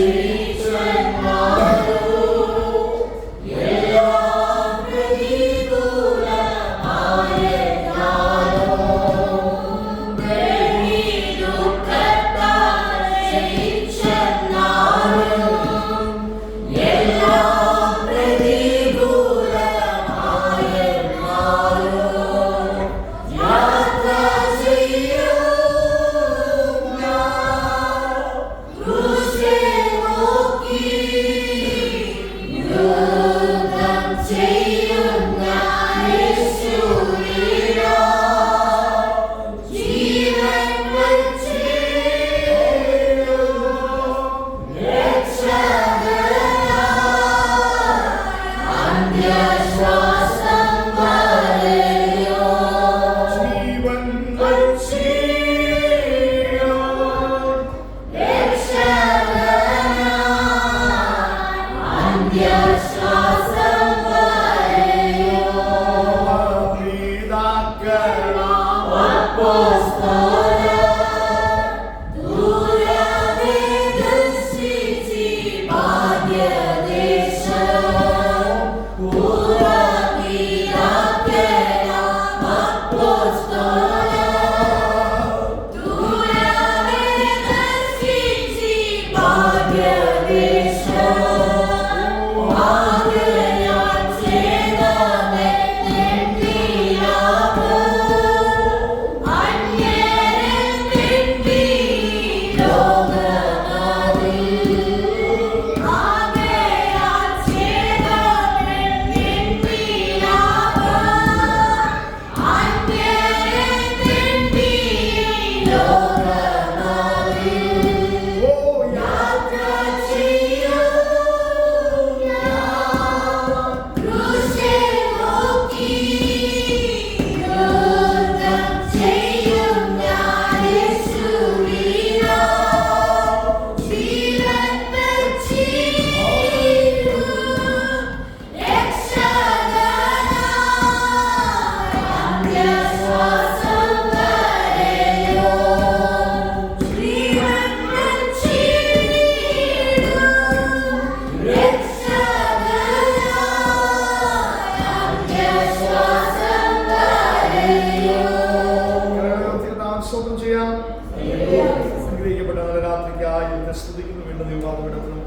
Jesus.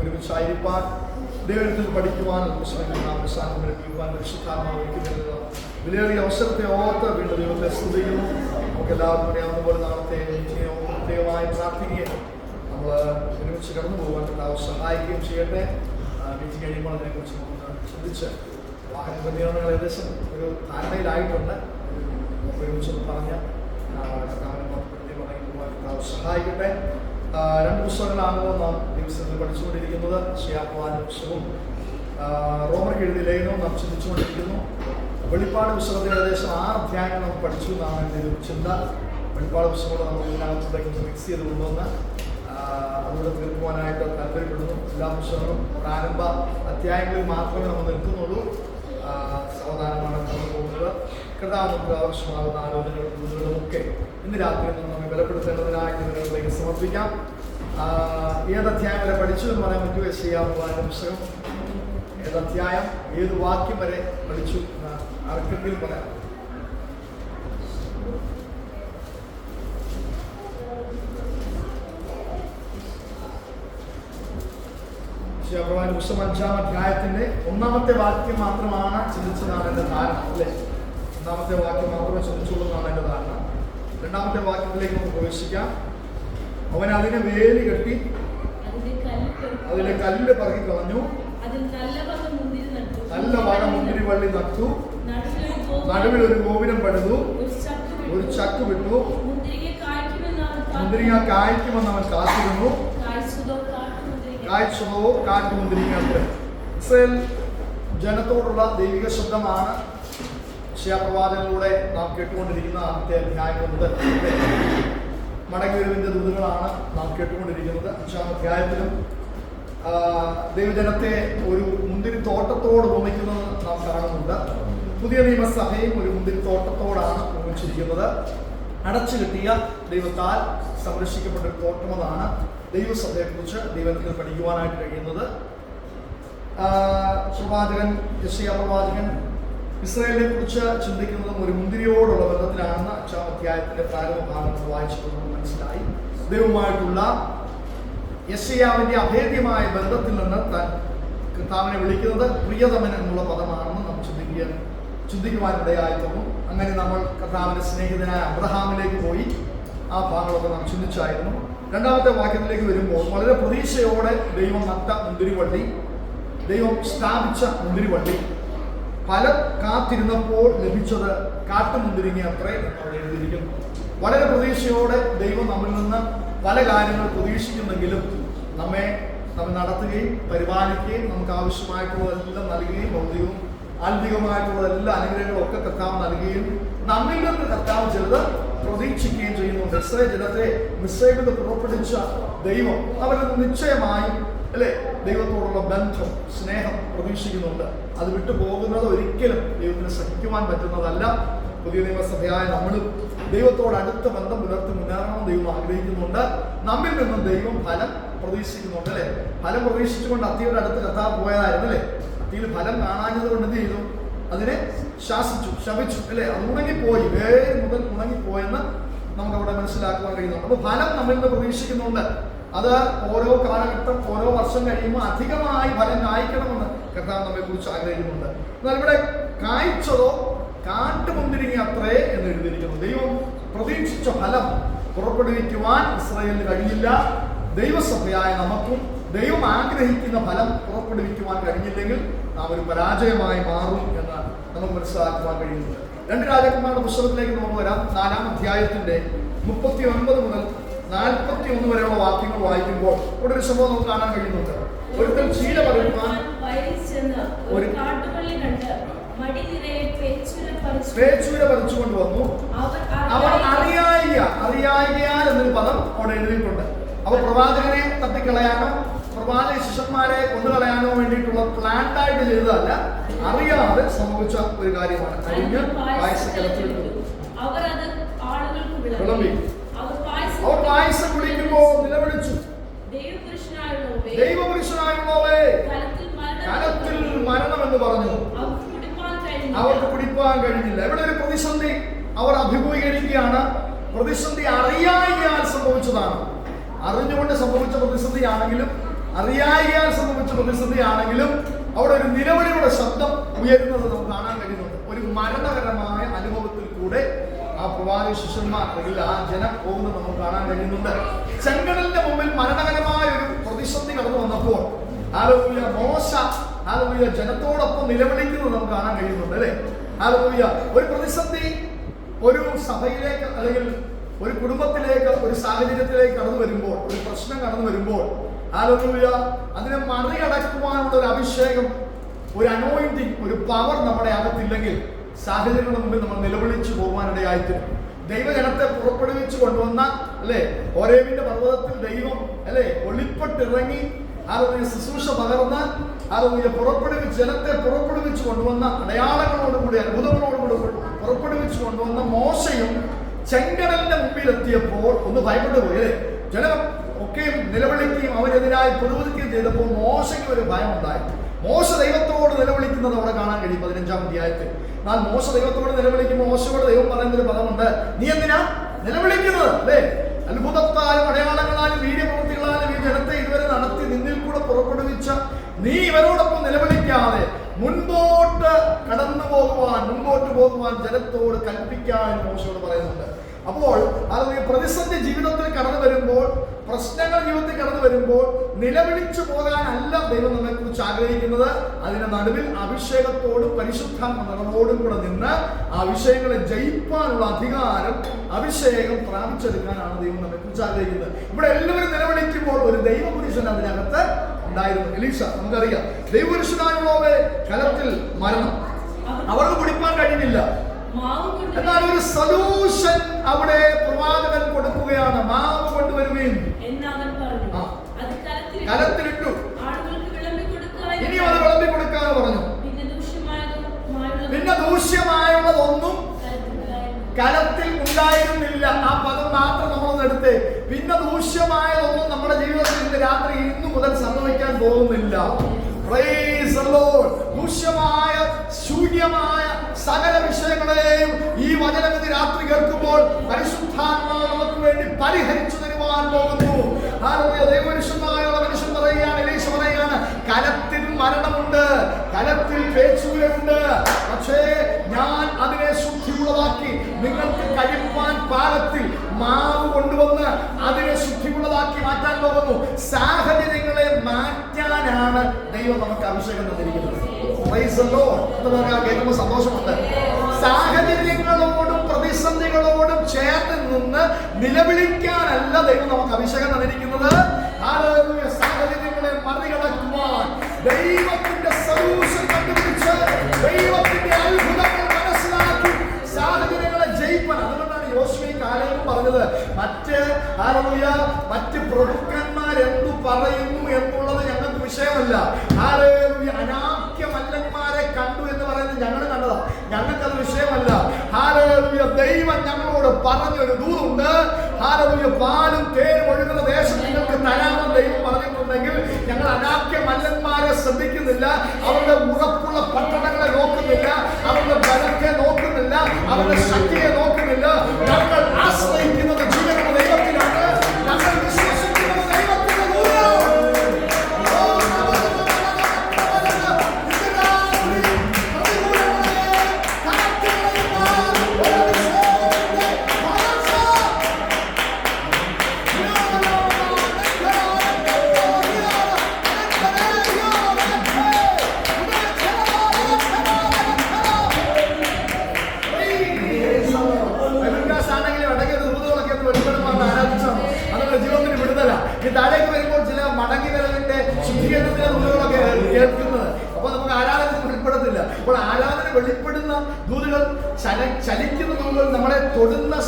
ഒരുമിച്ചായിരിക്കാൻ ദൈവത്തിൽ പഠിക്കുവാൻ അവസാനം പഠിപ്പിക്കുവാൻ പരിശുദ്ധാത്മാവിക്കുന്നത് വിലയേറിയ അവസരത്തെ ഓർത്ത് വീണ്ടും ദൈവത്തെ സ്തുതിക്കുന്നു. നമുക്ക് എല്ലാവർക്കും അറിയാവുന്ന പോലെ നാളത്തെ പ്രത്യേകമായി പ്രാർത്ഥിക്കുകയും നമ്മൾ ഒരുമിച്ച് കടന്നു പോകാൻ കർത്താവ് സഹായിക്കുകയും ചെയ്യട്ടെ. വീട്ടിൽ കഴിയുമ്പോൾ അതിനെക്കുറിച്ച് നമുക്ക് ചിന്തിച്ച് വാഹന പ്രതികരണങ്ങൾ ഏകദേശം ഒരു ധാരണയിലായിട്ടുണ്ട്. ഒരുമിച്ച് പറഞ്ഞ് കർത്താവിനെ സഹായിക്കട്ടെ. രണ്ട് പുസ്തകങ്ങളാണല്ലോ നാം ദിവസത്തിൽ പഠിച്ചുകൊണ്ടിരിക്കുന്നത്. പുസ്തകവും റോമർ എഴുതി ലേഖനവും നാം ചിന്തിച്ചുകൊണ്ടിരിക്കുന്നു. വെളിപ്പാട് പുസ്തകത്തിൽ ഏകദേശം ആറ് അധ്യായങ്ങൾ നമുക്ക് പഠിച്ചു എന്നാണ് എന്റെ ഒരു ചിന്ത. വെളിപ്പാട് പുസ്തകങ്ങൾ നമ്മൾ ഇതിനകത്തേക്ക് മിക്സ് ചെയ്ത് കൊണ്ടുവന്ന് അതുകൊണ്ട് തീർക്കുവാനായിട്ട് താല്പര്യപ്പെടുന്നു. എല്ലാ പുസ്തകങ്ങളും പ്രാരംഭ അധ്യായങ്ങളിൽ മാത്രമേ നമ്മൾ നിൽക്കുന്നുള്ളൂ. സാവധാനമാണ് കടന്നു പോകുന്നത്. നമുക്ക് ആവശ്യമാകുന്ന ആലോചനകളും ഒക്കെ ഇന്ന് രാത്രി നമ്മെ ബലപ്പെടുത്തേണ്ടതിനായി നിങ്ങളിലേക്ക് സമർപ്പിക്കാം. ഏത് അധ്യായം വരെ പഠിച്ചു എന്ന് പറയാൻ പറ്റുക ചെയ്യാവുന്ന പുസ്തകം. ഏത് അധ്യായം? ഏത് വാക്യം വരെ പഠിച്ചു എന്ന് ആർക്കെങ്കിലും പറയാം അഞ്ചാം അധ്യായത്തിന്റെ ഒന്നാമത്തെ വാക്യം മാത്രമാണ് ചിന്തിച്ചതാണ് എന്റെ ധാരണ അല്ലേ? ഒന്നാമത്തെ വാക്യം മാത്രമേ ചിന്തിച്ചുള്ളൂ എന്നാണ് എന്റെ ധാരണ. രണ്ടാമത്തെ വാക്യത്തിലേക്ക് നമുക്ക് പ്രവേശിക്കാം. അവൻ അതിനെ വേലി കെട്ടി അതിലെ കല്ല് പറക്കി കളഞ്ഞു. നല്ല വക മുന്തിരി വള്ളി നട്ടു. നടുവിൽ ഒരു ഗോപുരം പണിതു. ഒരു ചക്ക് വിട്ടു. മുന്തിരിങ്ങ കായ്ക്കുമെന്ന് അവൻ കാത്തിരുന്നു. കായ്ച്ചതോ കാട്ടുമുന്തിരിങ്ങ ഇസ്രയേൽ ജനത്തോടുള്ള ദൈവിക ശബ്ദമാണ് ശിയാപ്രവാചകളിലൂടെ നാം കേട്ടുകൊണ്ടിരിക്കുന്ന ആദ്യത്തെ അധ്യായം മുതൽ മടങ്ങിവരവിന്റെ ദൂതുകളാണ് നാം കേട്ടുകൊണ്ടിരിക്കുന്നത്. അഞ്ചാം അധ്യായത്തിലും ദൈവജനത്തെ ഒരു മുന്തിരി തോട്ടത്തോട് ഉപമിക്കുന്നത് നാം കാണുന്നുണ്ട്. പുതിയ നിയമസഭയും ഒരു മുന്തിരി തോട്ടത്തോടാണ് ഉപമിച്ചിരിക്കുന്നത്. അടച്ചു കിട്ടിയ ദൈവത്താൽ സംരക്ഷിക്കപ്പെട്ട ഒരു തോട്ടമതാണ് ദൈവസഭയെക്കുറിച്ച് ദൈവത്തിൽ പഠിക്കുവാനായിട്ട് കഴിയുന്നത്. പ്രവാചകൻ യശയ പ്രവാചകൻ ഇസ്രായേലിനെ കുറിച്ച് ചിന്തിക്കുന്നതും ഒരു മുന്തിരിയോടുള്ള ബന്ധത്തിലാണെന്ന് അധ്യായത്തിന്റെ പ്രാരംഭ ഭാഗങ്ങൾ വായിച്ചപ്പോൾ നമുക്ക് മനസ്സിലായി. ദൈവമായിട്ടുള്ള യശയാവിന്റെ അഭേദ്യമായ ബന്ധത്തിൽ നിന്ന് താൻ കർത്താവിനെ വിളിക്കുന്നത് പ്രിയതമൻ എന്നുള്ള പദമാണെന്ന് നാം ചിന്തിക്കുക ചിന്തിക്കുവാനിടയായി തോന്നും അങ്ങനെ നമ്മൾ കർത്താവിന്റെ സ്നേഹിതനായ അബ്രഹാമിലേക്ക് പോയി. ആ ഭാഗങ്ങളൊക്കെ നാം ചിന്തിച്ചായിരുന്നു. രണ്ടാമത്തെ വാക്യത്തിലേക്ക് വരുമ്പോൾ വളരെ പ്രതീക്ഷയോടെ ദൈവം നട്ട മുന്തിരിവള്ളി ദൈവം സ്ഥാപിച്ച മുന്തിരിവള്ളി. പല കാത്തിരുന്നപ്പോൾ ലഭിച്ചത് കാട്ടുമുന്തിരിങ്ങ അത്രേ എന്നവിടെ എഴുതിയിരിക്കുന്നു. വളരെ പ്രതീക്ഷയോടെ ദൈവം നമ്മിൽ നിന്ന് പല കാര്യങ്ങൾ പ്രതീക്ഷിക്കുന്നെങ്കിലും നമ്മെ നമ്മെ നടത്തുകയും പരിപാലിക്കുകയും നമുക്ക് ആവശ്യമായിട്ടുള്ളതെല്ലാം നൽകുകയും ഭൗതികവും ആത്മികമായിട്ടുള്ള എല്ലാ അനുഗ്രഹങ്ങളും ഒക്കെ കർത്താവ് നൽകുകയും നമ്മിൽ നിന്ന് കർത്താവ് ചിലത് പ്രതീക്ഷിക്കുകയും ചെയ്യുന്നു. ഇസ്രേ ജനത്തെ മിസ്രൈമിൽ നിന്ന് പുറപ്പെടുവിച്ച ദൈവം അവരിൽ നിശ്ചയമായും ബന്ധം സ്നേഹം പ്രതീക്ഷിക്കുന്നുണ്ട്. അത് വിട്ടു പോകുന്നത് ഒരിക്കലും ദൈവത്തിന് സഹിക്കുവാൻ പറ്റുന്നതല്ല. പുതിയ നിയമസഭയായ നമ്മളും ദൈവത്തോട് അടുത്ത ബന്ധം പുലർത്തി മുന്നേറണമെന്ന് ദൈവം ആഗ്രഹിക്കുന്നുണ്ട്. നമ്മിൽ നിന്നും ദൈവം ഫലം പ്രതീക്ഷിക്കുന്നുണ്ട് അല്ലെ? ഫലം പ്രതീക്ഷിച്ചുകൊണ്ട് അത്തിയുടെ അടുത്ത് കഥാ പോയതായിരുന്നു അല്ലെ? അത്തിയിൽ ഫലം കാണാഞ്ഞത് കൊണ്ട് എന്ത് ചെയ്തു? അതിനെ ശാസിച്ചു ശപിച്ചു അല്ലെ? അത് ഉണങ്ങിപ്പോയി വേറെ മുതൽ ഉണങ്ങിപ്പോയെന്ന് നമുക്ക് അവിടെ മനസ്സിലാക്കുവാൻ കഴിയുന്നുണ്ട്. അപ്പൊ ഫലം നമ്മിൽ നിന്ന് പ്രതീക്ഷിക്കുന്നുണ്ട്. അത് ഓരോ കാലഘട്ടം ഓരോ വർഷം കഴിയുമ്പോൾ അധികമായി ഫലം കായ്ക്കണമെന്ന് കർത്താവ് നമ്മെ കുറിച്ച് ആഗ്രഹിക്കുന്നുണ്ട്. എന്നാൽ ഇവിടെ കായ്ച്ചതോ കാട്ടുമുന്തിരിങ്ങി അത്രേ എന്ന് എഴുതിയിരിക്കുന്നു. ദൈവം പ്രതീക്ഷിച്ച ഫലം പുറപ്പെടുവിക്കുവാൻ ഇസ്രയേലിന് കഴിയില്ല ദൈവസഭയായ നമുക്കും ദൈവം ആഗ്രഹിക്കുന്ന ഫലം പുറപ്പെടുവിക്കുവാൻ കഴിഞ്ഞില്ലെങ്കിൽ നാം ഒരു പരാജയമായി മാറും എന്ന് നമുക്ക് മനസ്സിലാക്കുവാൻ കഴിയുന്നുണ്ട് രണ്ട് രാജാക്കന്മാരുടെ പുസ്തകത്തിലേക്ക് നമുക്ക് വരാം. നാലാം അധ്യായത്തിന്റെ മുപ്പത്തി ഒൻപത് മുതൽ നാൽപ്പത്തി ഒന്ന് വരെയുള്ള വാക്യങ്ങൾ വായിക്കുമ്പോൾ ഇവിടെ ഒരു സംഭവം നമുക്ക് കാണാൻ കഴിയുന്നുണ്ട്. ഒരുത്തൻ ചീല പകരുവാൻ ഒരു പേച്ചുര പറിച്ചുകൊണ്ട് വന്നു. അവർ അവർ അറിയായിക അറിയായികയാൽ എന്നൊരു പദം അവിടെ എഴുതിയിട്ടുണ്ട്. അപ്പൊ പ്രവാചകനെ തട്ടിക്കളയാനോ പ്രവാചക ശിഷ്യന്മാരെ കൊന്നുകളയാനോ വേണ്ടിയിട്ടുള്ള പ്ലാൻഡ് ആയിട്ട് ചെയ്തതല്ല അറിയാതെ സംഭവിച്ച ഒരു കാര്യമാണ്. കഴിഞ്ഞ് വയസ്സ് അവർ വിളമ്പി. വിളമ്പി വിളിക്കുമ്പോൾ നിലവിളിച്ചു. ദൈവപുരുഷനായുള്ളവേ കലത്തിൽ മരണം എന്ന് പറഞ്ഞു. അവർക്ക് പിടിപ്പാൻ കഴിഞ്ഞില്ല. ഇവിടെ ഒരു പ്രതിസന്ധി അവർ അഭിമുഖീകരിക്കുകയാണ്. പ്രതിസന്ധി അറിയായിയാൽ സംഭവിച്ചതാണ്. അറിഞ്ഞുകൊണ്ട് സംഭവിച്ച പ്രതിസന്ധിയാണെങ്കിലും അറിയായിയാൽ സംഭവിച്ച പ്രതിസന്ധിയാണെങ്കിലും അവിടെ ഒരു നിലവിളിയുടെ ശബ്ദം ഉയരുന്നത് നമുക്ക് കാണാൻ കഴിയുന്നുണ്ട്. ഒരു കൂടെ ആ പ്രവാചക ശിഷ്യന്മാർ അല്ലെങ്കിൽ ആ ജനം പോകുന്നത് നമുക്ക് കാണാൻ കഴിയുന്നുണ്ട്. ചെങ്കടലിന്റെ മുമ്പിൽ മരണകരമായ ഒരു പ്രതിസന്ധി കടന്നു വന്നപ്പോൾ ആലോചിയ മോശ ആലോചിയ ജനത്തോടൊപ്പം നിലവിളിക്കുന്നത് നമുക്ക് കാണാൻ കഴിയുന്നുണ്ട് അല്ലേ? ആലോചിയ ഒരു പ്രതിസന്ധി ഒരു സഭയിലേക്ക് അല്ലെങ്കിൽ ഒരു കുടുംബത്തിലേക്ക് ഒരു സാഹചര്യത്തിലേക്ക് കടന്നു വരുമ്പോൾ ഒരു പ്രശ്നം കടന്നു വരുമ്പോൾ ആലോചിയ അതിനെ മറികടക്കുവാനുള്ള ഒരു അഭിഷേകം ഒരു അനോയിന്റിങ് ഒരു പവർ നമ്മുടെ അകത്തില്ലെങ്കിൽ സാഹചര്യങ്ങളുടെ മുമ്പിൽ നമ്മൾ നിലവിളിച്ചു പോകാനിടയായിത്തീരും ദൈവജനത്തെ പുറപ്പെടുവിച്ചു കൊണ്ടുവന്ന അല്ലെ ഒരേവിന്റെ പർവതത്തിൽ ദൈവം അല്ലെ ഒളിപ്പെട്ടിറങ്ങി ആരോഗ്യ ശുശ്രൂഷ പകർന്ന് ആരോഗ്യ പുറപ്പെടുവിച്ച് ജനത്തെ പുറപ്പെടുവിച്ചു കൊണ്ടുവന്ന അടയാളങ്ങളോടുകൂടി അത്ഭുതങ്ങളോടുകൂടി പുറപ്പെടുവിച്ചു കൊണ്ടുവന്ന മോശയും ചെങ്കടലിന്റെ മുമ്പിൽ എത്തിയപ്പോൾ ഒന്ന് ഭയപ്പെട്ടു പോയി അല്ലേ? ജനം ഒക്കെയും നിലവിളിക്കുകയും അവരെതിരായി പുരോഗതിക്കുകയും ചെയ്തപ്പോൾ മോശയ്ക്ക് ഒരു ഭയം ഉണ്ടായി മോശ ദൈവത്തോട് നിലവിളിക്കുന്നത് അവിടെ കാണാൻ കഴിയും പതിനഞ്ചാം അധ്യായത്തിൽ. എന്നാൽ മോശ ദൈവത്തോട് നിലവിളിക്കുമ്പോൾ മോശയോട് ദൈവം പറയുന്നൊരു പദമുണ്ട്. നീ എന്തിനാ നിലവിളിക്കുന്നത്? അല്ലേ? അത്ഭുതത്താലും അടയാളങ്ങളാലും വീര്യപ്രവൃത്തികളാലും ഈ ജനത്തെ ഇതുവരെ നടത്തി നിന്നിൽ കൂടെ പുറപ്പെടുവിച്ച നീ ഇവരോടൊപ്പം നിലവിളിക്കാതെ മുൻപോട്ട് കടന്നു പോകുവാൻ മുൻപോട്ട് പോകുവാൻ ജനത്തോട് കൽപ്പിക്കാൻ മോശയോട് പറയുന്നുണ്ട്. അപ്പോൾ അത് പ്രതിസന്ധി ജീവിതത്തിൽ കടന്നു വരുമ്പോൾ പ്രശ്നങ്ങൾ ജീവിതത്തിൽ കടന്നു വരുമ്പോൾ നിലവിളിച്ചു പോകാനല്ല ദൈവം നമ്മെ കുറിച്ച് ആഗ്രഹിക്കുന്നത്. അതിന്റെ നടുവിൽ അഭിഷേകത്തോടും പരിശുദ്ധാത്മകളോടും കൂടെ നിന്ന് ആ വിഷയങ്ങളെ ജയിപ്പാനുള്ള അധികാരം അഭിഷേകം പ്രാപിച്ചെടുക്കാനാണ് ദൈവം നമ്മെ കുറിച്ച് ആഗ്രഹിക്കുന്നത്. ഇവിടെ എല്ലാവരും നിലവിളിക്കുമ്പോൾ ഒരു ദൈവപുരുഷൻ അതിനകത്ത് ഉണ്ടായിരുന്നു. എലീസ നമുക്കറിയാം. ദൈവപുരുഷനായുള്ളവരെ കലത്തിൽ മരണം. അവർക്ക് കുടിപ്പാൻ കഴിയുന്നില്ല എന്നാൽ ഒരു സൊല്യൂഷൻ അവിടെ പ്രവാചകൻ കൊടുക്കുകയാണ്. മാവ് കലത്തിൽ കലത്തിലിട്ടു. ഇനി അത് വിളമ്പി കൊടുക്കാന്ന് പറഞ്ഞു. പിന്നെ ദൂഷ്യമായുള്ളതൊന്നും. കലത്തിൽ ഉണ്ടായിരുന്നില്ല. ആ പദം മാത്രം നമ്മളൊന്ന് എടുത്തേ. പിന്നെ ദൂഷ്യമായതൊന്നും നമ്മുടെ ജീവിതത്തിൽ ഇന്ന് രാത്രി ഇന്നു മുതൽ സംഭവിക്കാൻ പോകുന്നില്ല. ദൂഷ്യമായ ശൂന്യമായ സകല വിഷയങ്ങളെയും ഈ വചനഗതി രാത്രി കേൾക്കുമ്പോൾ പരിശുദ്ധാത്മാവ് നമുക്ക് വേണ്ടി പരിഹരിച്ചു തരുവാൻ പോകുന്നു. ദൈവപുരുഷന്മാരുള്ള മനുഷ്യൻ പറയുകയാണ് എലീശ പറയുകയാണ് കലത്തിൽ മരണമുണ്ട് കലത്തിൽ പേച്ചൂരമുണ്ട്. പക്ഷേ ഞാൻ അതിനെ ശുദ്ധിയുള്ളതാക്കി നിങ്ങൾക്ക് കഴിപ്പാൻ പാലത്തിൽ മാവ് കൊണ്ടുവന്ന് അതിനെ ശുദ്ധിയുള്ളതാക്കി മാറ്റാൻ പോകുന്നു. സാഹചര്യങ്ങളെ മാറ്റാനാണ് ദൈവം നമുക്ക് അഭിഷേകം തന്നിരിക്കുന്നത്. സാഹചര്യങ്ങളോടും പ്രതിസന്ധികളോടും ചേർന്ന് നിന്ന് നിലവിളിക്കാനല്ല ദൈവം നമുക്ക് അഭിഷേകം തന്നിരിക്കുന്നത്. ദൈവം ഞങ്ങളോട് പറഞ്ഞൊരു ദൂതുണ്ട്.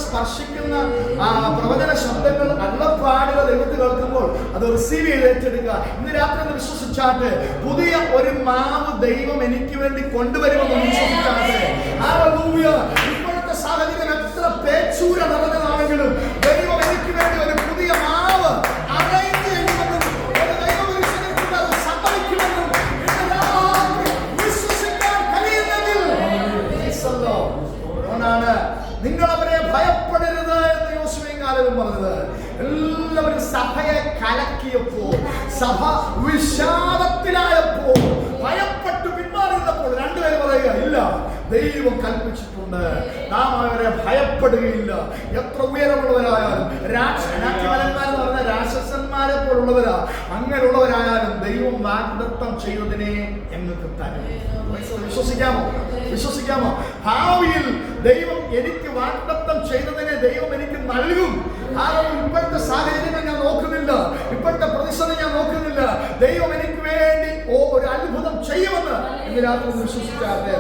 സ്പർശിക്കുന്ന ആ പ്രവചന ശബ്ദങ്ങൾ അള്ളപ്പാടുകൾ ദൈവത്തിൽ കേൾക്കുമ്പോൾ അത് റിസീവ് ചെയ്ത് ഏറ്റെടുക്കുക. ഇന്ന് രാത്രി ഒന്ന് വിശ്വസിച്ചാട്ട് പുതിയ ഒരു മാവ് ദൈവം എനിക്ക് വേണ്ടി കൊണ്ടുവരുമെന്ന് വിശ്വസിച്ചാട്ടെ. ഇപ്പോഴത്തെ സാഹചര്യം എത്ര പേച്ചൂര നിറഞ്ഞതാണെങ്കിലും കലക്കിയപ്പോൾ സഭ വിഷാദത്തിലായപ്പോൾ ഭയപ്പെട്ടു പിന്മാറിയപ്പോൾ രണ്ടുപേരും പറയുക ഇല്ല ദൈവം കൽപ്പിച്ചിട്ടുണ്ട്. നാം അവരെ ഭയപ്പെടുകയില്ല. എത്ര ഉയരമുള്ളവരായാലും രാക്ഷസന്മാരെന്ന് പറഞ്ഞ രാക്ഷസന്മാരെ പോലുള്ളവരാ. അങ്ങനെയുള്ളവരായാലും ദൈവം വാഗ്ദത്തം ചെയ്തതിനെ ഞങ്ങൾക്ക് തരും വിശ്വസിക്കാമോ? വിശ്വസിക്കാമോ? ഭാവിയിൽ ദൈവം എനിക്ക് വാഗ്ദത്തം ചെയ്തതിനെ ദൈവം എനിക്ക് നൽകും. ആ ഇപ്പോഴത്തെ സാഹചര്യങ്ങൾ ഞാൻ നോക്കുന്നില്ല. ഇപ്പോഴത്തെ പ്രതിസന്ധി ഞാൻ നോക്കുന്നില്ല. ദൈവം എനിക്ക് വേണ്ടി ഓ ഒരു അത്ഭുതം ചെയ്യുമെന്ന് എല്ലാവർക്കും വിശ്വസിക്കാതെ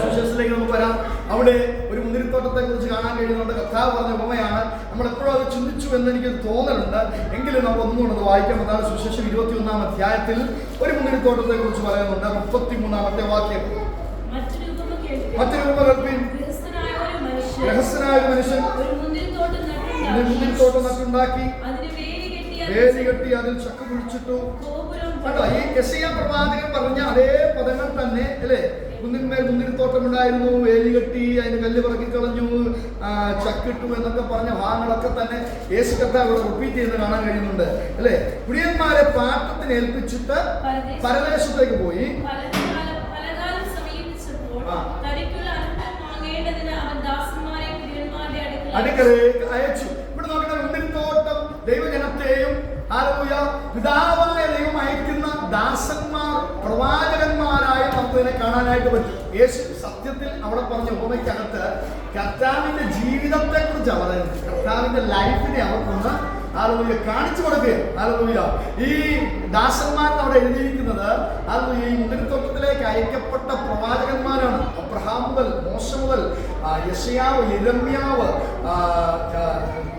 സുവിശേഷത്തിലേക്ക് നമുക്ക് വരാം. അവിടെ ഒരു മുന്തിരിത്തോട്ടത്തെ കുറിച്ച് കാണാൻ കഴിയുന്നുണ്ട്. കർത്താവ് പറഞ്ഞ ഉപമയാണ്. നമ്മൾ എപ്പോഴും അത് ചിന്തിച്ചു എന്ന് എനിക്ക് തോന്നലുണ്ട്. എങ്കിലും നമ്മൾ ഒന്നുകൊണ്ട് വായിക്കാം. സുശേഷം ഇരുപത്തി ഒന്നാം അധ്യായത്തിൽ ഒരു മുന്തിരിത്തോട്ടത്തെ കുറിച്ച് പറയുന്നുണ്ട്. മുപ്പത്തി മൂന്നാമത്തെ വാക്യം. മറ്റൊരു ഉപമ കേൾപ്പിൻ. രഹസ്യനായ ഒരു മനുഷ്യൻ മുന്തിരിത്തോട്ടം നട്ടുണ്ടാക്കി അതിന് വേലി കെട്ടി അതിൽ ചക്ക കുഴിച്ചിട്ടു. കേട്ടോ ഈ യശയ പ്രവാചകൻ പറഞ്ഞ അതേ പദങ്ങൾ തന്നെ അല്ലേ? കുന്നിന്മേൽ മുന്തിരിത്തോട്ടം ഉണ്ടായിരുന്നു വേലി കെട്ടി അതിന് കല്ല് പറക്കി കളഞ്ഞു ചക്കിട്ടു എന്നൊക്കെ പറഞ്ഞ ഭാഗങ്ങളൊക്കെ തന്നെ യേശു കർത്താവ് റിപ്പീറ്റ് ചെയ്യുന്നത് കാണാൻ കഴിയുന്നുണ്ട് അല്ലേ? കുടിയന്മാരെ പാട്ടത്തിന് ഏൽപ്പിച്ചിട്ട് പരദേശത്തേക്ക് പോയി. അടുക്കളേക്ക് പലകാലം ദൈവജനത്തെയും ആലൂയ പിതാവായ ദൈവം അയക്കുന്ന ദാസന്മാർ പ്രവാചകന്മാരായ ഇതിനെ കാണാനായിട്ട് പറ്റും. യേശു സത്യത്തിൽ അവിടെ പറഞ്ഞ ഉപമയ്ക്കകത്ത് കർത്താവിന്റെ ജീവിതത്തെ കുറിച്ചാണ് പറയുന്നത് കർത്താവിന്റെ ലൈഫിനെ അവർക്കൊന്ന് ആലൂയ കാണിച്ചു കൊടുക്കുകയാണ്. ആലൂയ ഈ ദാസന്മാർ അവിടെ എഴുതിയിരിക്കുന്നത് ആലൂയ ഈ മുന്തിരിത്തോട്ടത്തിലേക്ക് അയക്കപ്പെട്ട പ്രവാചകന്മാരാണ്. അബ്രഹാം മുതൽ മോശം മുതൽ ആ, ആ,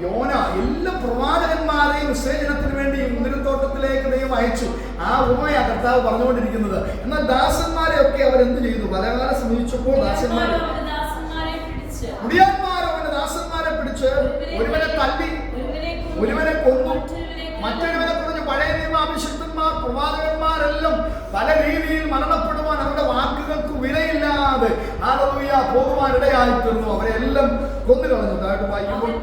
യോന എല്ലാ പ്രവാചകന്മാരെയും വിസേചനത്തിന് വേണ്ടി മുന്തിരിത്തോട്ടത്തിലേക്ക് ദൈവം അയച്ചു. ആ ഉമയ കർത്താവ് പറഞ്ഞുകൊണ്ടിരിക്കുന്നത്. എന്നാൽ ദാസന്മാരെ ഒക്കെ അവർ എന്ത് ചെയ്തു പലകാലം സമീപിച്ചപ്പോൾ ദാസന്മാരെ ദാസന്മാരെ പിടിച്ച്. മുടിയന്മാർ അവന്റെ ദാസന്മാരെ പിടിച്ച് ഒരുവനെ തല്ലി ഒരുവനെ കൊന്നു. മറ്റൊരുവനെ കൊന്നു. അഭിഷിക്തന്മാർ പ്രവാചകന്മാരെല്ലാം പല രീതിയിൽ മരണപ്പെടുവാൻ അവരുടെ വാക്കുകൾക്ക് വിലയില്ലാതെ ആലോചിയ പോകുവാനിടയായി തീർന്നു അവരെല്ലാം കൊന്നുകളഞ്ഞു അതായത് വായിക്കുമ്പോൾ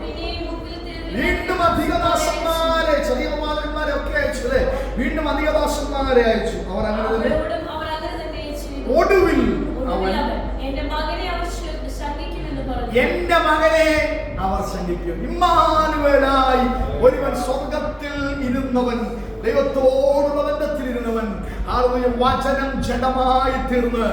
വീണ്ടും അധികദാസന്മാരെ ചെറിയ പ്രവാചകന്മാരെ ഒക്കെ അയച്ചു അല്ലെ? വീണ്ടും അധികദാസന്മാരെ അയച്ചു. അവർ അങ്ങനെ. ഒടുവിൽ അവൻ എന്റെ മകനെ അവർ ശങ്കിക്കും. ഇമ്മാനുവേലായി ഒരുവൻ സ്വർഗത്തിൽ ഇരുന്നവൻ ദൈവത്തോടുള്ളവൻ വചനം ജഡമായി തീർന്ന്.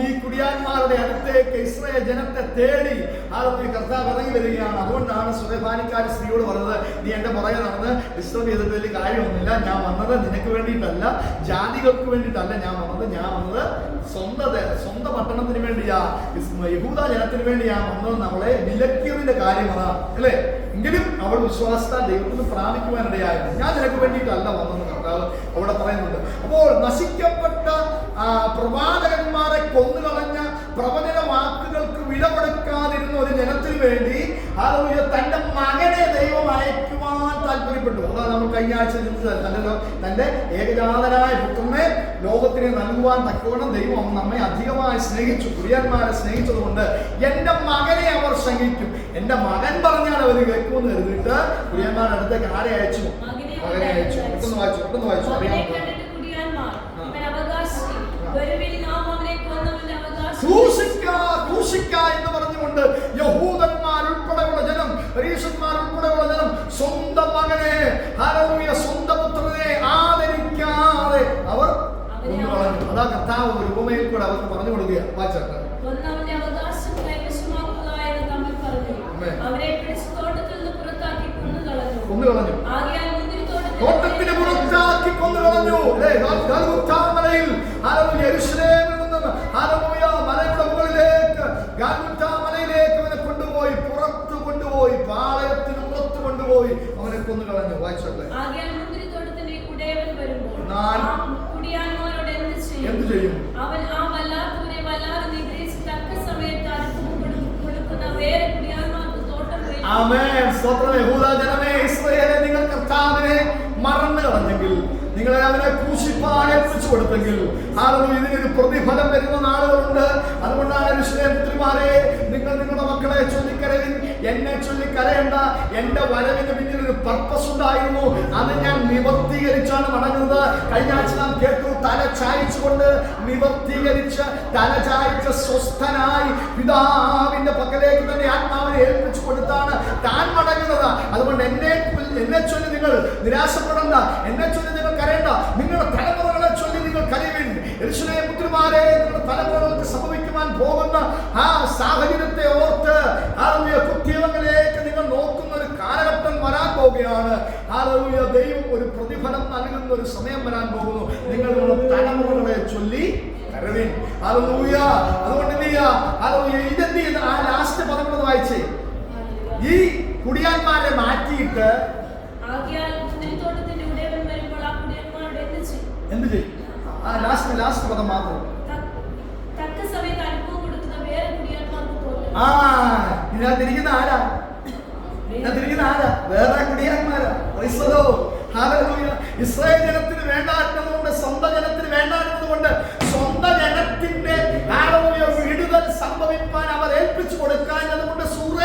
ഈ കുടിയാന്മാരുടെ അടുത്തേക്ക് ഇസ്രയേൽ ജനത്തെ തേടി ആളുയ കർത്താവ് ഇറങ്ങി വരികയാണ്. അതുകൊണ്ടാണ് സുരഭാനിക്കാരി സ്ത്രീയോട് പറഞ്ഞത് നീ എന്റെ പുറകെ നടന്ന് ഡിസ്റ്റർബ് ചെയ്തിട്ട് വലിയ കാര്യമൊന്നുമില്ല. ഞാൻ വന്നത് നിനക്ക് വേണ്ടിയിട്ടല്ല ജാതികൾക്ക് വേണ്ടിയിട്ടല്ല ഞാൻ വന്നത്. ഞാൻ വന്നത് സ്വന്തം സ്വന്തം പട്ടണത്തിന് വേണ്ടിയാ. യഹൂദ ജനത്തിന് വേണ്ടിയാ വന്നത് നമ്മളെ വിലക്കിയതിന്റെ കാര്യം അതാ. അല്ലേ? എങ്കിലും അവൾ വിശ്വാസത്താൽ ദൈവത്തിന് പ്രാപിക്കുവാനിടയായിരുന്നു ഞാൻ നിനക്ക് വേണ്ടിയിട്ടല്ല വന്നെന്ന് കർത്താവ് അവിടെ പറയുന്നുണ്ട്. അപ്പോൾ നശിക്കപ്പെട്ട പ്രവാചകന്മാരെ കൊന്നുകളഞ്ഞ പ്രവചന വാക്കുകൾക്ക് വില കൊടുക്കാതിരുന്ന ഒരു ജനത്തിന് വേണ്ടി തന്റെ മകനെ ദൈവം അയക്കുവാൻ താല്പര്യപ്പെട്ടു. അതാണ് നമ്മൾ കഴിഞ്ഞ ആഴ്ച ചിന്തിച്ചത്. തന്റെ തന്റെ ഏകജാതനായ പുത്രനെ ലോകത്തിന് നൽകുവാൻ തക്കവണ്ണം ദൈവം നമ്മെ അധികമായി സ്നേഹിച്ചു കുറിയന്മാരെ സ്നേഹിച്ചതുകൊണ്ട് എന്റെ മകനെ അവർ ശങ്കിക്കും. എന്റെ മകൻ പറഞ്ഞാൽ അവർ കേൾക്കുമെന്ന് കരുതിയിട്ട് കുറിയന്മാരുടെ അടുത്തേക്ക് ആരെ അയച്ചു? മകനെ അയച്ചു. പെട്ടെന്ന് വായിച്ചു പെട്ടെന്ന് വായിച്ചു. അറിയാം ക്രൂശിക്ക ക്രൂശിക്ക എന്ന് പറഞ്ഞുകൊണ്ട് യഹൂദന്മാർ സ്വന്തം പുത്രനെ ആദരിക്കാതെ അവർ അതാ കർത്താവ് ഒരു ഉപമയിൽ കൂടെ അവർക്ക് പറഞ്ഞു കൊടുക്കുക വായിച്ചാട്ടെ കൊന്നവന്റെ അവകാശം കൈവശമാക്കുക എന്ന് പറഞ്ഞു. ആമേൻ. അവരെ പിടിച്ച് തോട്ടത്തിൽ നിന്ന് പുറത്താക്കി കൊന്നുകളഞ്ഞു തോട്ടത്തിന് പുറത്താക്കി കൊന്നുകളഞ്ഞു ഹല്ലേലൂയ മലയുടെ മുകളിലേക്ക് ഉടയവൻ വരുമ്പോൾ ഞാൻ- എന്ത് ചെയ്യും? അവൻ ആ വല്ലാത്തവരെ വല്ലാതെ നിഗ്രഹിച്ച് തക്ക സമയത്ത് കൊടുക്കുന്ന വേറെ കുടിയാന്മാർക്ക് തോട്ടം ആമേൻ. സ്തോത്രം. യഹൂദ ജനമേ ഇസ്രായേലെ നിങ്ങൾ കർത്താവിനെ മറന്നു കളഞ്ഞെങ്കിൽ നിങ്ങളെ അവനെ ഏൽപ്പിച്ചു കൊടുത്തെങ്കിൽ ആളുകൾ ഇതിനൊരു പ്രതിഫലം വരുന്ന നാളുകളുണ്ട്. അതുകൊണ്ടാണ് വിഷയപുത്രിമാരെ നിങ്ങൾ നിങ്ങളുടെ മക്കളെ ചൊല്ലിക്കരവിൻ എന്നെ ചൊല്ലി കരയണ്ട. എന്റെ വരവിന് പിന്നിൽ ഒരു പർപ്പസ് ഉണ്ടായിരുന്നു. അത് ഞാൻ നിവർത്തീകരിച്ചാണ് മടങ്ങുന്നത്. കഴിഞ്ഞ ആഴ്ച നാം കേട്ടു തല ചായച്ചുകൊണ്ട് നിവർത്തീകരിച്ച് തല ചായച്ച് സ്വസ്ഥനായി പിതാവിന്റെ പക്കലേക്ക് തന്നെ ആത്മാവിനെ ഏൽപ്പിച്ചു കൊടുത്താണ് താൻ മടങ്ങുന്നത്. അതുകൊണ്ട് എന്നെ എന്നെ ചൊല്ലി നിങ്ങൾ നിരാശപ്പെടണ്ട. എന്നെ ചൊല്ലി നിങ്ങൾ കരയണ്ട. നിങ്ങളുടെ തലമുറകളെ ചൊല്ലി നിങ്ങൾ കരയുവിൻ. യെരൂശലേം പുത്രിമാരെ നിങ്ങളുടെ തലമുറകൾക്ക് സംഭവിക്കുവാൻ പോകുന്ന ആ സാഹചര്യത്തെ ഓർത്ത് ആളുയ കുത്തിയവങ്ങളിലേക്ക് നിങ്ങൾ നോക്കുന്ന ഒരു കാലഘട്ടം വരാൻ ആലോചിയ ദൈവം ഒരു പ്രതിഫലം നൽകുന്ന ഒരു സമയം വരാൻ പോകുന്നു. നിങ്ങളുടെ തലമുറകളെ ചൊല്ലി കരവിൻ. ഹല്ലേലൂയ. അതുകൊണ്ട് എന്ത് ചെയ്യുക ഹല്ലേലൂയ. ഇതെന്ത് ചെയ്യുന്ന? ആ ലാസ്റ്റ് പദം കൂടെ ഒന്ന് വായിച്ചേ. ഈ കുടിയാന്മാരെ മാറ്റിയിട്ട് എന്ത് ചെയ്യും? ആ ലാസ്റ്റ് ലാസ്റ്റ് പദം മാത്രം. ആ ഇതിനകത്തിരിക്കുന്ന ആരാ? ഇതിനകത്തിരിക്കുന്ന ആരാ? വേറെ കുടിയാന്മാരാ? ഇസ്രായേൽ ജനത്തിന് വേണ്ടായിരുന്നതുകൊണ്ട് സ്വന്തം ജനത്തിന് വേണ്ടായിരുന്നതുകൊണ്ട് സ്വന്തം ജനത്തിന്റെ ഹല്ലേലൂയ വിടുതൽ സംഭവിപ്പാൻ അവർ ഏൽപ്പിച്ചു കൊടുക്കാഞ്ഞതുകൊണ്ട് സുറേഹാനിക്കാരി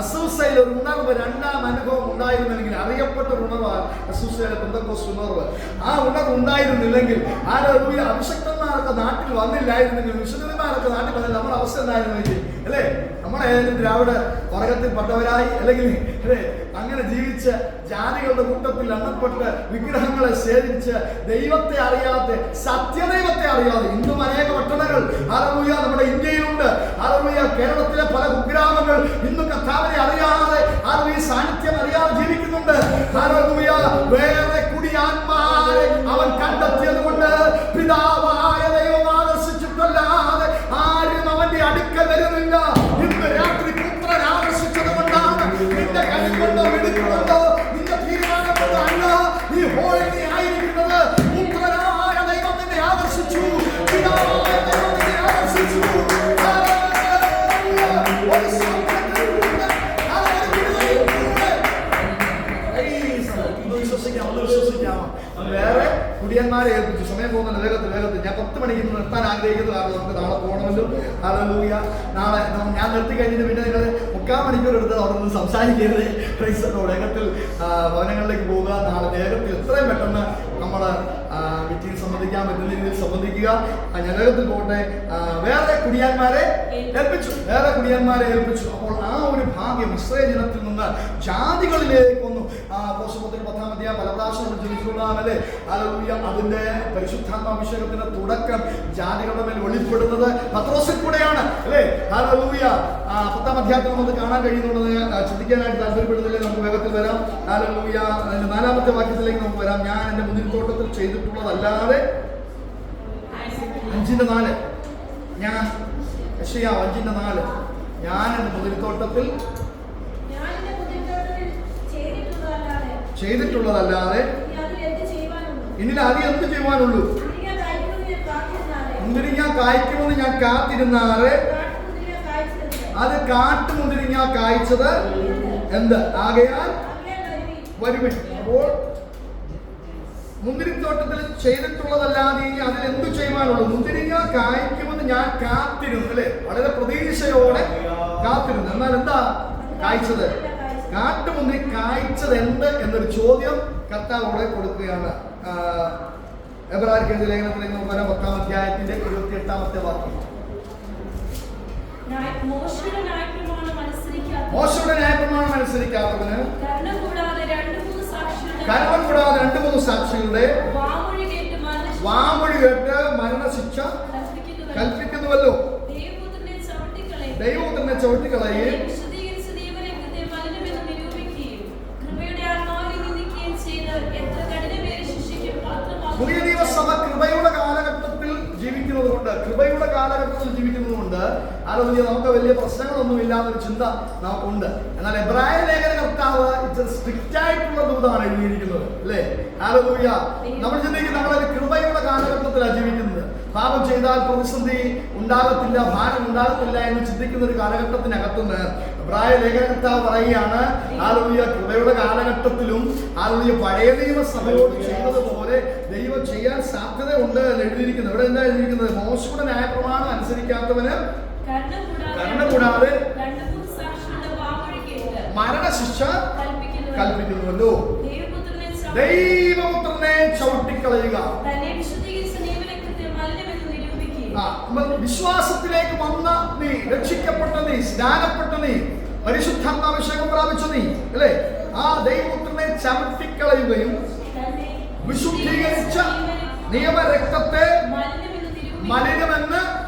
അസൂസയിൽ ഒരു ഉണർവ്. രണ്ടാം അനുഭവം ഉണ്ടായിരുന്നെങ്കിൽ അറിയപ്പെട്ട ഒരു ഉണർവാണ് അസൂസയിലെ പെന്തക്കോസ് ഉണർവ് ആ ഉണർവ് ഉണ്ടായിരുന്നില്ലെങ്കിൽ ആരോഗ്യ അഭിഷക്തന്മാരൊക്കെ നാട്ടിൽ വന്നില്ലായിരുന്നെങ്കിൽ മിഷണറിമാരൊക്കെ നാട്ടിൽ വന്നില്ല. നമ്മുടെ അവസ്ഥ എന്തായിരുന്നെങ്കിൽ അല്ലേ? നമ്മളേതെങ്കിലും ദ്രാവിഡ വർഗത്തിൽപ്പെട്ടവരായി അല്ലെങ്കിൽ അല്ലേ? അങ്ങനെ ജീവിച്ച് ജാതികളുടെ കൂട്ടത്തിൽ എണ്ണപ്പെട്ട് വിഗ്രഹങ്ങളെ സേവിച്ച് ദൈവത്തെ അറിയാതെ സത്യദൈവത്തെ അറിയാതെ ഇന്നും അനേക പട്ടണങ്ങൾ ആലൂയ നമ്മുടെ ഇന്ത്യയിലുണ്ട്. ആലൂയ കേരളത്തിലെ പല കുഗ്രാമങ്ങൾ ഇന്നും കർത്താവിനെ അറിയാതെ ആലൂയ സാന്നിധ്യം അറിയാതെ ജീവിക്കുന്നുണ്ട്. ആലൂയ വേറെ കുടിയാത്മാരെ അവൻ കണ്ടെത്തിയത് കൊണ്ട് പിതാവായ മിടുക്കുണ്ടോ നിന്റെ തീരുമാനം അല്ല. നീ ഹോളിൽ നീ ആയിരിക്കുന്നത്. പുത്രനായ ദൈവം നിന്നെ ആകർഷിച്ചു. പിതാവായ ദൈവം നിന്നെ ആകർഷിച്ചു. വേറെ കുടിയന്മാരെ ഏൽപ്പിച്ചു. സമയം പോകുന്നുണ്ട്. വേഗത്തിൽ വേഗത്തിൽ. ഞാൻ പത്ത് മണിക്ക് നിർത്താൻ ആഗ്രഹിക്കുന്നു കാരണം നമുക്ക് നാളെ പോകണമല്ലോ. നാളെ ന- ഞാൻ നിർത്തി കഴിഞ്ഞിട്ട് മണിക്കൂർ എടുത്ത് അവിടെ നിന്ന് സംസാരിക്കരുത് ക്രൈസ്തവ വേഗത്തിൽ ഭവനങ്ങളിലേക്ക് പോവുക നാളെ വേഗത്തിൽ എത്രയും പെട്ടെന്ന് നമ്മൾ മീറ്റിംഗ് സംബന്ധിക്കാൻ പറ്റുന്ന രീതിയിൽ സംബന്ധിക്കുക. വേഗത്തിൽ പോകട്ടെ. വേറെ കുടിയാന്മാരെ ഏൽപ്പിച്ചു. വേറെ കുടിയാന്മാരെ ഏൽപ്പിച്ചു. അപ്പോൾ ആ ഒരു ഭാഗ്യം ഇസ്രയേൽ ജനത്തിൽ നിന്ന് ജാതികളിലേക്ക് പോഷകത്തിന് പത്താം അധ്യായം പല പ്രാവശ്യം അതിന്റെ പരിശുദ്ധാത്മാഭിഷേകത്തിന്റെ തുടക്കം ജാതികളുടെ മേൽ വെളിപ്പെടുന്നത് പത്രോസിൽ കൂടെയാണ് അല്ലേ? ഹല്ലേലൂയ. ആ പത്താം അധ്യായത്തിൽ നമുക്ക് കാണാൻ കഴിയുന്നുള്ളത് ചിന്തിക്കാനായിട്ട് താല്പര്യപ്പെടുന്നില്ലേ? നമുക്ക് വേഗത്തിൽ വരാം. അതിന്റെ നാലാമത്തെ വാക്യത്തിലേക്ക് നമുക്ക് വരാം. ഞാൻ എന്റെ മുന്തിരിത്തോട്ടത്തിൽ ചെയ്തിട്ടുള്ളതല്ലാതെ അഞ്ചിന്റെ നാല്. ഞാൻ അഞ്ചിന്റെ നാല്. ഞാൻ എന്റെ മുന്തിരിത്തോട്ടത്തിൽ ഞാൻ എന്റെ മുതിർന്നവരിൽ ചെയ്തിട്ടുള്ളതല്ലാതെ ഇനി അതി എന്ത് ചെയ്യുവാനുള്ളൂ? മുന്തിരിങ്ങ കായ്ക്കുമെന്ന് ഞാൻ കാത്തിരുന്നാറ് അത് കാട്ടു അത് കാട്ടുമുന്തിരിങ്ങ കായ്ച്ചത് എന്ത്? ആകയാൽ. വരുവിൻ അപ്പോൾ മുന്തിരിത്തോട്ടത്തിൽ ചെയ്തിട്ടുള്ളതല്ലാതെ ഇനി അതിൽ എന്തു ചെയ്യുവാനുള്ളൂ? മുന്തിരിങ്ങ കായ്ക്കുമെന്ന് ഞാൻ കാത്തിരുന്നു അല്ലെ? വളരെ പ്രതീക്ഷയോടെ കാത്തിരുന്നു. എന്നാൽ എന്താ കായ്ച്ചത്? കാട്ടുമുന്തിരി കായ്ച്ചത് എന്ത് എന്നൊരു ചോദ്യം കർത്താവ് അവിടെ കൊടുക്കുകയാണ്. എബ്രാഹിം ലേഖനത്തിൽ വരാം പത്താം അധ്യായത്തിന്റെ ഇരുപത്തി എട്ടാമത്തെ വാക്യം മോശയുടെ ന്യായപ്രമാണം അനുസരിക്കാത്തവന് കരുണ കൂടാതെ രണ്ട് മൂന്ന് സാക്ഷികളുടെ കർമ്മം കൂടാതെ രണ്ട് മൂന്ന് സാക്ഷികളുടെ വാമൊഴി കേട്ട് മരണശിക്ഷ കൽപ്പിക്കുന്നുവല്ലോ. ദൈവത്തിന്റെ ചവിട്ടിക്കളയും. ദൈവത്തിനെ ചവിട്ടിക്കളയുകയും തന്നെ വിശദീകരിച്ച ദൈവരക്തത്തെ മലിനമെന്ന് നിരൂപിക്കുകയും കൃപയുടെ ആത്മാവിനെ നിന്ദിക്കുകയും ചെയ്ത് എത്ര കഠിനമേറിയ ശിക്ഷയ്ക്ക് പാത്രമാകും. പുതിയ നിയമസഭ കൃപയുടെ കാലഘട്ടത്തിൽ കൊണ്ട് കൃപയുടെ കാലഘട്ടത്തിൽ ജീവിക്കുന്നതുകൊണ്ട് ആലോചന നമുക്ക് വലിയ പ്രശ്നങ്ങളൊന്നും ഇല്ലാത്തൊരു ചിന്ത നമുക്കുണ്ട്. എന്നാൽ എബ്രായ ലേഖന കർത്താവ് ഇച്ചിരി സ്ട്രിക്റ്റ് ആയിട്ടുള്ള ദൂതാണ് എഴുതിയിരിക്കുന്നത്. അല്ലേ? ആലോചന നമ്മൾ ചിന്തിക്കും നമ്മളൊരു കൃപയുടെ കാലഘട്ടത്തിലാണ് ജീവിക്കുന്നത്. പാപം ചെയ്താൽ പ്രതിസന്ധി ഉണ്ടാകത്തില്ല ഭാരം ഉണ്ടാകത്തില്ല എന്ന് ചിന്തിക്കുന്ന ഒരു കാലഘട്ടത്തിനകത്തുനിന്ന് പ്രായ ലേഖനകർത്താവ് പറയുകയാണ് ആലോചന കൃപയുടെ കാലഘട്ടത്തിലും ആലോചന പഴയ നിയമസഭയോട് പോലെ ദൈവം ചെയ്യാൻ സാധ്യത ഉണ്ട് എന്ന് എഴുതിയിരിക്കുന്നത് ഇവിടെ എന്താ എഴുതിയിരിക്കുന്നത്? മോശയുടെ ന്യായപ്രമാണം അനുസരിക്കാത്തവന് കരുണ കൂടാതെ മരണശിക്ഷ കൽപ്പിക്കുന്നുവല്ലോ. ദൈവപുത്രനെ ചവിട്ടിക്കളയുക തന്നെ വിശദീകരിച്ച ദൈവരക്തത്തെ മലിനമെന്ന് നിരൂപിക്കുകയും ആ, നമ്മൾ വിശ്വാസത്തിലേക്ക് വന്ന നീ രക്ഷിക്കപ്പെട്ട നീ സ്നാനപ്പെട്ട നീ പരിശുദ്ധാത്മാഭിഷേകം പ്രാപിച്ച നീ അല്ലേ? ആ ദൈവപുത്രനെ ചവിട്ടിക്കളയുകയും തന്നെ വിശുദ്ധീകരിച്ച നിയമരക്തത്തെ മലിനമെന്ന്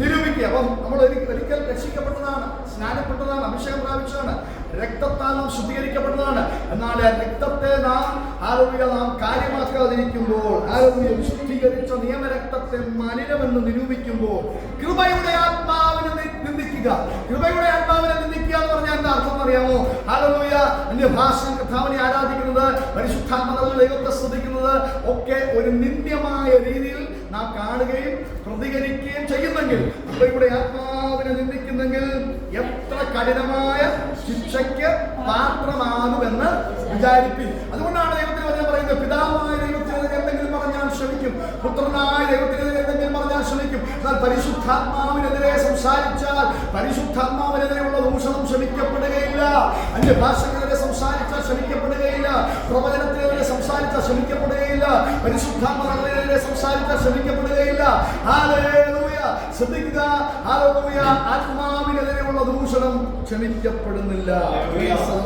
നിരൂപിക്കുക. അപ്പം നമ്മൾ ഒരി- ഒരിക്കൽ രക്ഷിക്കപ്പെട്ടതാണ് സ്നാനപ്പെട്ടതാണ് അഭിഷേകം പ്രാപിച്ചതാണ്. രക്തത്താൽ നാം ശുദ്ധീകരിക്കപ്പെട്ടതാണ് എന്നാൽ രക്തത്തെ നാം ആരോഗ്യ നാം കാര്യമാക്കാതിരിക്കുമ്പോൾ ആരോഗ്യം ശുദ്ധീകരിച്ച നിയമരക്തത്തെ മലിനമെന്ന് നിരൂപിക്കുമ്പോൾ കൃപയുടെ ആത്മാവിനെ നിന്ദിക്കുക. കൃപയുടെ ആത്മാവിനെ നിന്ദിക്കുക എന്ന് പറഞ്ഞാൽ എന്താ അർത്ഥം അറിയാമോ എന്റെ ഭാഷ കർത്താവിനെ ആരാധിക്കുന്നത് പരിശുദ്ധാത്മ ദൈവത്തെ ശ്രദ്ധിക്കുന്നത് ഒക്കെ ഒരു നിന്ദ്യമായ രീതിയിൽ നാം കാണുകയും പ്രതികരിക്കുകയും ചെയ്യുന്നെങ്കിൽ കൃപയുടെ ആത്മാവിനെ നിന്ദിക്കുന്നെങ്കിൽ എത്ര കഠിനമായ ശിക്ഷയ്ക്ക് പാത്രമാകുമെന്ന് വിചാരിപ്പിൻ അതുകൊണ്ടാണ് ദൈവത്തിന് വചനം പറയുന്നത് പിതാവായ ദൈവത്തിനെതിരെ എന്തെങ്കിലും പറഞ്ഞാൽ ക്ഷമിക്കും. പുത്രനായ ദൈവത്തിനെതിരെ എന്തെങ്കിലും പറഞ്ഞാൽ ക്ഷമിക്കും. എന്നാൽ പരിശുദ്ധാത്മാവിനെതിരെ സംസാരിച്ചാൽ പരിശുദ്ധാത്മാവിനെതിരെയുള്ള ദൂഷണം ക്ഷമിക്കപ്പെടുകയില്ല. അന്യ ഭാഷകളെതിരെ സംസാരിച്ചാൽ ക്ഷമിക്കപ്പെടുകയില്ല. പ്രവചനത്തിനെതിരെ സംസാരിച്ചാൽ ക്ഷമിക്കപ്പെടുകയില്ല. പരിശുദ്ധാത്മാവിനെതിരെ സംസാരിച്ചാൽ ക്ഷമിക്കപ്പെടുകയില്ല. ഹല്ലേലൂയ. ശ്രദ്ധിക്കുക. ഹല്ലേലൂയ ആത്മാവിനെതിരെയുള്ള ദൂഷണം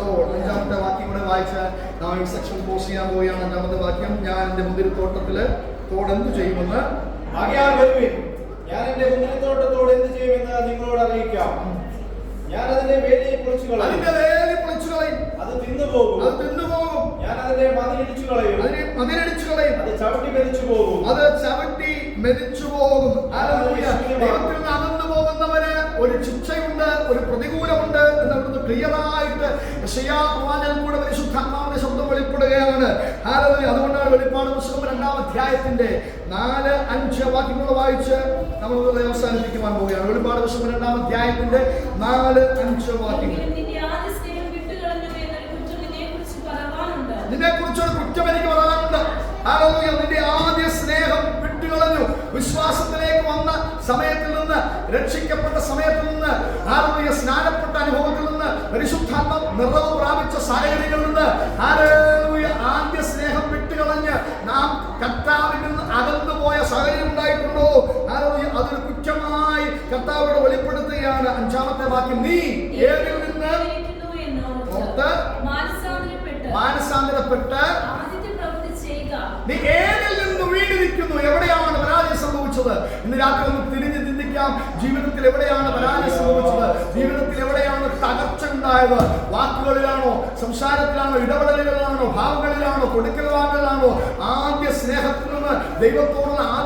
Lord. അഞ്ചാമത്തെ വാക്യം കൂടെ വായിച്ചാൽ നാം ഈ സെക്ഷൻ പോസ്റ്റ് ചെയ്യാൻ പോവുകയാണ്. അഞ്ചാമത്തെ വാക്യം ഞാൻ എന്റെ മുന്തിരിത്തോട്ടത്തിൽ തോടെന്ത് ചെയ്യുമെന്ന് ഞാൻ എന്റെ മുന്തിരിത്തോട്ടത്തോട് എന്ത് ചെയ്യുമെന്ന് നിങ്ങളോട് അറിയിക്കാം. ഞാൻ അതിന്റെ വേലിയെ കുറിച്ച് അതിന്റെ വേലി പൊളിച്ചു കളയും. അത് തിന്നുപോകും അത് തിന്നുപോകും ഞാൻ അതിന്റെ മതിലിടിച്ചു കളയും. അതിനെ കളയും. അത് ചവിട്ടി മെതിച്ചു പോകും. അത് ചവിട്ടി മെതിച്ചു പോകും. ദൈവത്തിൽ നിന്ന് അകന്നു പോകുന്നവന് ഒരു ശിക്ഷയുണ്ട് ഒരു പ്രതികൂലമുണ്ട് എന്നവിടുന്ന് ക്ലിയറായിട്ട് കൂടെ പരിശുദ്ധാത്മാവിന്റെ ശബ്ദം വെളിപ്പെടുകയാണ്. അതുകൊണ്ടാണ് വെളിപ്പാട് പുസ്തകം രണ്ടാം അധ്യായത്തിന്റെ നാല് അഞ്ച് വാക്യങ്ങൾ വായിച്ച് നമ്മൾ അവസാനിപ്പിക്കുവാൻ പോവുകയാണ്. വെളിപ്പാട് പുസ്തകം രണ്ടാം അധ്യായത്തിന്റെ നാല് അഞ്ച് വാക്യങ്ങൾ. നിന്നെ കുറിച്ചൊരു കുറ്റം എനിക്ക് പറയാനുണ്ട്. ആരോഗ്യം നിന്റെ ആദ്യ സ്നേഹം വിട്ടുകളഞ്ഞു വിശ്വാസത്തിലേക്ക് വന്ന സമയത്തിൽ നിന്ന് രക്ഷിക്കപ്പെട്ട സമയത്തിൽ നിന്ന് ആത്മീയ സ്നാനപ്പെട്ട അനുഭവത്തിൽ നിന്ന് പരിശുദ്ധാത്മ നിറവ് പ്രാപിച്ച സാഹചര്യങ്ങളിൽ നിന്ന് ഹല്ലേലൂയ. ആദ്യ സ്നേഹം വിട്ടുകളഞ്ഞ് നാം കർത്താവിൽ നിന്ന് അകന്നു പോയ സാഹചര്യം ഉണ്ടായിട്ടുണ്ടോ ഹല്ലേലൂയ. അതൊരു കുറ്റമായി കർത്താവോട് വെളിപ്പെടുത്തുകയാണ് അഞ്ചാമത്തെ വാക്യം നീ ഏതിൽ നിന്ന് മാനസാന്തരപ്പെട്ട് നീ ഏതിൽ നിന്ന് വീണിരിക്കുന്നു പരാജയം സംഭവിച്ചത്. ഇന്ന് രാത്രി ഒന്ന് തിരിഞ്ഞ് ചിന്തിക്കാം ജീവിതത്തിൽ എവിടെയാണ് പരാജയം സംഭവിച്ചത്? ജീവിതത്തിൽ എവിടെയാണ് തകർച്ച ഉണ്ടായത് വാക്കുകളിലാണോ സംസാരത്തിലാണോ ഇടപെടലുകളിലാണോ ഭാവങ്ങളിലാണോ കൊടുക്കൽ വാങ്ങലാണോ ആദ്യ സ്നേഹത്തിൽ നിന്ന് ദൈവത്തോടുള്ള ആദ്യ